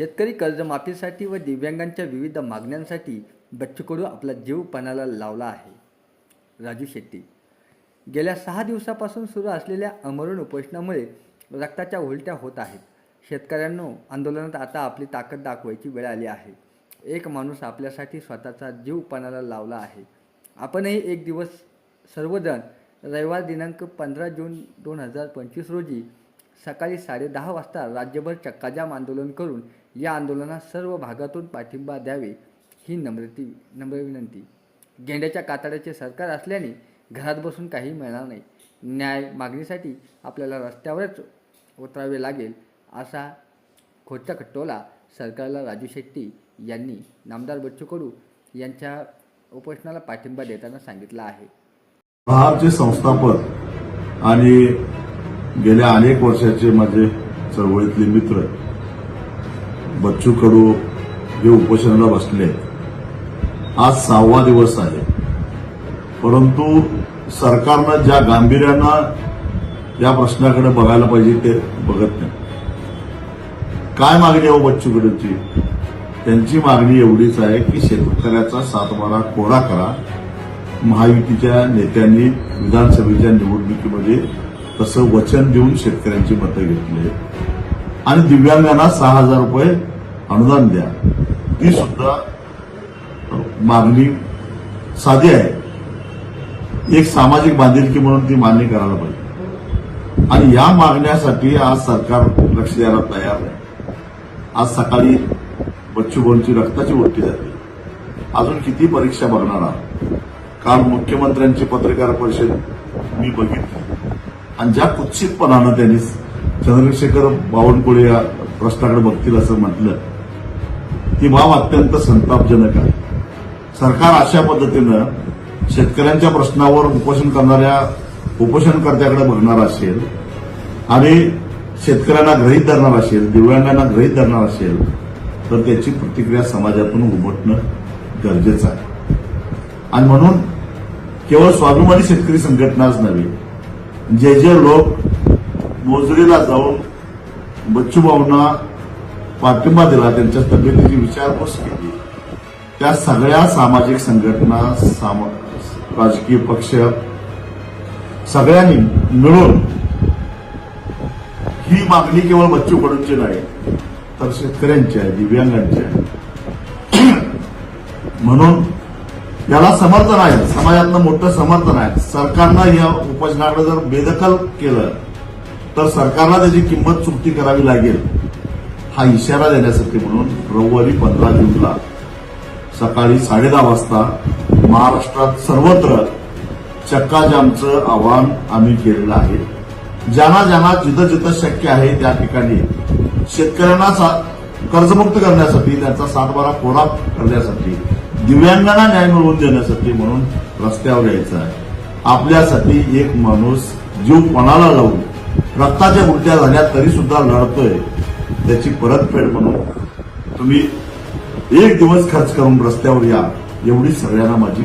शेतकरी कर्जमाफीसाठी व दिव्यांगांच्या विविध मागण्यांसाठी बच्चू कडू आपला जीव पणाला लावला आहे. राजू शेट्टी. गेल्या सहा दिवसापासून सुरू असलेल्या अमरण उपोषणामुळे रक्ताच्या उलट्या होत आहेत. शेतकऱ्यांनो आंदोलनात आता आपली ताकद दाखवायची वेळ आली आहे. एक माणूस आपल्यासाठी स्वतःचा जीव पणाला लावला आहे. आपणही एक दिवस सर्वजण रविवार दिनांक पंधरा जून दोन हजार पंचवीस रोजी सकाळी साडेदहा वाजता राज्यभर चक्काजाम आंदोलन करून या आंदोलनात सर्व भागातून पाठिंबा द्यावे ही नम्रती नम्र विनंती. गेंड्याच्या कातड्याचे सरकार असल्याने घरात बसून काही मिळणार नाही. न्याय मागणीसाठी आपल्याला रस्त्यावरच उतरावे लागेल असा खोचा खट्टोला सरकारला राजू शेट्टी यांनी नामदार बच्चू कडू यांच्या उपोषणाला पाठिंबा देताना सांगितलं आहे. बहारचे संस्थापक आणि गेल्या अनेक वर्षाचे माझे चळवळीतले मित्र बच्चू कडू हे उपोषणाला बसले. आहेत. आज सहावा दिवस आहे. परंतु सरकारनं ज्या गांभीर्यानं या प्रश्नाकडे बघायला पाहिजे ते बघत नाही. काय मागणी आहे हो बच्चू कडूची त्यांची मागणी एवढीच आहे की शेतकऱ्याचा सातबारा कोरा करा. महायुतीच्या नेत्यांनी विधानसभेच्या निवडणुकीमध्ये तसं वचन देऊन शेतकऱ्यांची मतं घेतली. आणि दिव्यांगांना सहा हजार रुपये अनुदान द्या. ती सुद्धा मागणी साधी आहे. एक सामाजिक बांधिलकी म्हणून ती मान्य करायला पाहिजे. आणि या मागण्यासाठी आज सरकार लक्ष द्यायला तयार आहे. आज सकाळी बच्चू भाऊंची रक्ताची ओटी जाते अजून किती परीक्षा बघणार आहात? काल मुख्यमंत्र्यांची पत्रकार परिषद मी बघितली. आणि ज्या कुत्सितपणानं त्यांनी चंद्रशेखर बावनकुळे या प्रश्नाकडे बघतील असं म्हटलं. ती बाब अत्यंत संतापजनक आहे. सरकार अशा पद्धतीनं शेतकऱ्यांच्या प्रश्नावर उपोषण करणाऱ्या उपोषणकर्त्याकडे बघणार असेल आणि शेतकऱ्यांना गृहीत धरणार असेल दिव्यांगांना गृहीत धरणार असेल तर त्याची प्रतिक्रिया समाजातून उमटणं गरजेचं आहे. आणि म्हणून केवळ स्वाभिमानी शेतकरी संघटनाच नव्हे जे जे लोक मोजरीला जाऊन बच्चूभाऊंना पाठिंबा दिला त्यांच्या तब्येतीची विचारपूस केली. त्या सगळ्या सामाजिक संघटना साम राजकीय पक्ष सगळ्यांनी मिळून ही मागणी केवळ बच्चू कडूंची नाही तर शेतकऱ्यांची आहे दिव्यांगांची आहे. म्हणून याला समर्थन आहे समाजातलं मोठं समर्थन आहे सरकारनं या उपोषणाकडे जर बेदखल केलं तर सरकारला त्याची किंमत चुकती करावी लागेल हा इशारा देण्यासाठी म्हणून रविवारी पंधरा जूनला सकाळी साडेदहा वाजता महाराष्ट्रात सर्वत्र चक्काजामचं आवाहन आम्ही केलेलं आहे. ज्यांना ज्यांना जिथं जिथं शक्य आहे त्या ठिकाणी शेतकऱ्यांना सा- कर्जमुक्त करण्यासाठी त्यांचा सातबारा कोरा करण्यासाठी दिव्यांगांना न्याय मिळवून देण्यासाठी म्हणून रस्त्यावर यायचं आहे. आपल्यासाठी एक माणूस जीव पणाला लावून रक्ताच्या उलट्या झाल्या तरी सुद्धा लढतोय. त्याची परतफेड म्हणून. तुम्ही एक दिवस खर्च करून रस्त्यावर या. एवढी सगळ्यांना माझी